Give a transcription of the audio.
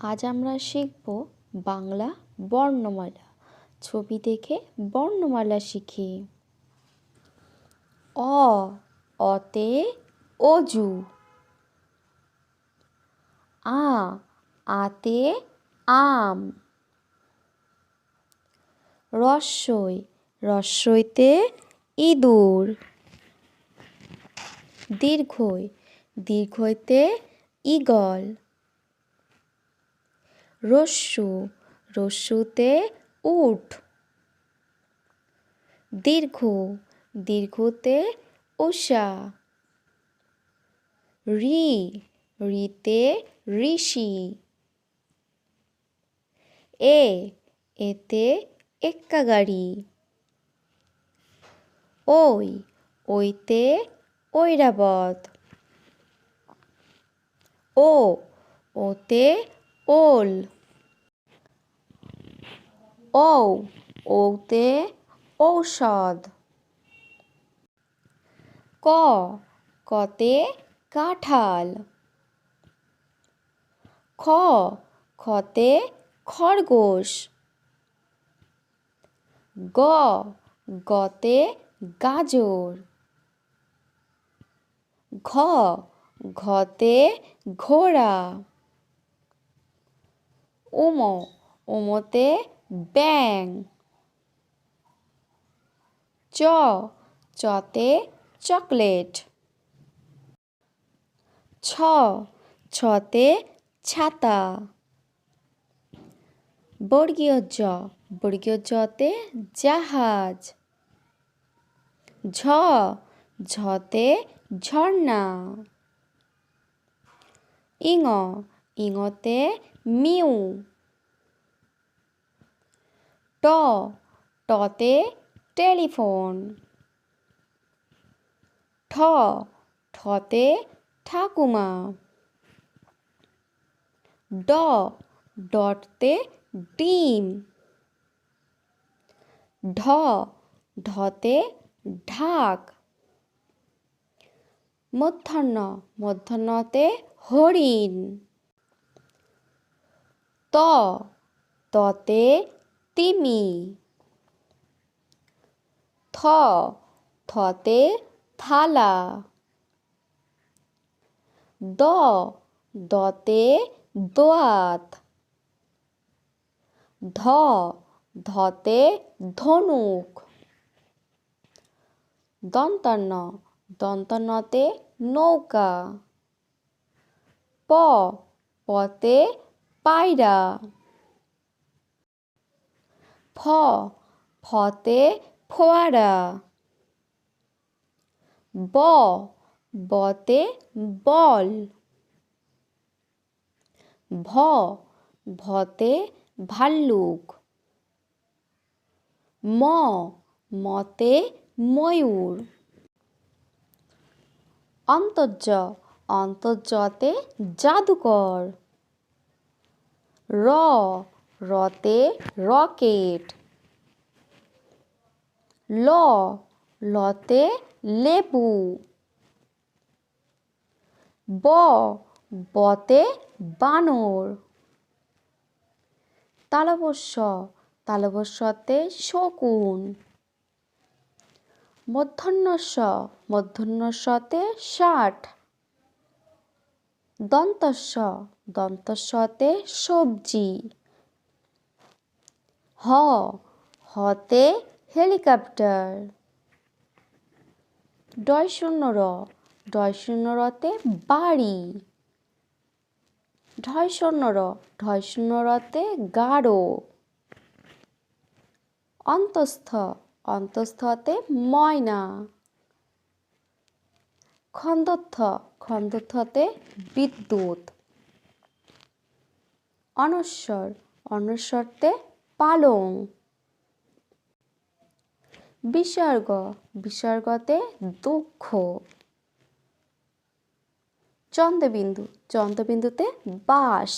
আজ আমরা শিখব বাংলা বর্ণমালা। ছবি দেখে বর্ণমালা শিখি। অ, অতে অজু। আ, আতে আম। রস্যই, রস্যইতে ইঁদুর। দীর্ঘই, দীর্ঘইতে ঈগল। রস্যু রস্যুতে উঠ দীর্ঘ, দীর্ঘতে উষা রি, রিতে ঋষি। এ, এতে এক্কা গাড়ি ওই, ওইতে ঐরাবত। ও, ওতে ওল। ঔ ওতে ঔষধ। ক, কতে কাঁঠাল। খ, খতে খরগোশ। গ, গতে গাজর। ঘ, ঘতে ঘোড়া। উম উমতে ব্যাং। চ, চতে চকলেট। ছ, ছতে ছাতা। বর্গীয় জ, বর্গীয় জতে জাহাজ। ঝ, ঝতে ঝর্ণা। ইঙ ইঙতে মিউ ট টতে টেলিফোন ঠ ঠতে ঠাকুমা ড ডটতে ডিম ঢ ঢতে ঢাক মধ্যাহ্ন মধ্যাহ্নতে হরিণ ত ততে তিমি। থ, থতে থালা। দ, দতে দোয়াত। ধ, ধতে ধনুক। দন্তন্য দন্তন্যতে নৌকা। প, পতে পায়রা। ফ, ফতে ফোয়ারা। ব, বতে বল। ভ, ভতে ভাল্লুক। ম, মতে ময়ূর। অন্তর্য, অন্তর্যতে জাদুকর। র, রতে রকেট। ল, লতে লেবু। ব, বতে বানর। তালবস্য, তালবস্যতে শকুন। মধ্যাহ্নস্য, মধ্যাহ্নস্যতে ষাট। দন্তস্য দন্তস্যতে সবজি। হ, হতে হেলিকপ্টার। ডয় শূন্য র ডয় শূন্য রতে বাড়ি। ঢয় শূন্য র ঢয় শূন্য রতে গাঢ় অন্তস্থ, অন্তস্থতে ময়না। খন্দত্থ। খন্দথতে বিদ্যুৎ। অনস্বর অনস্বরতে পালং। বিসর্গ। বিসর্গতে দুঃখ। চন্দ্রবিন্দু। চন্দ্রবিন্দুতে বাস।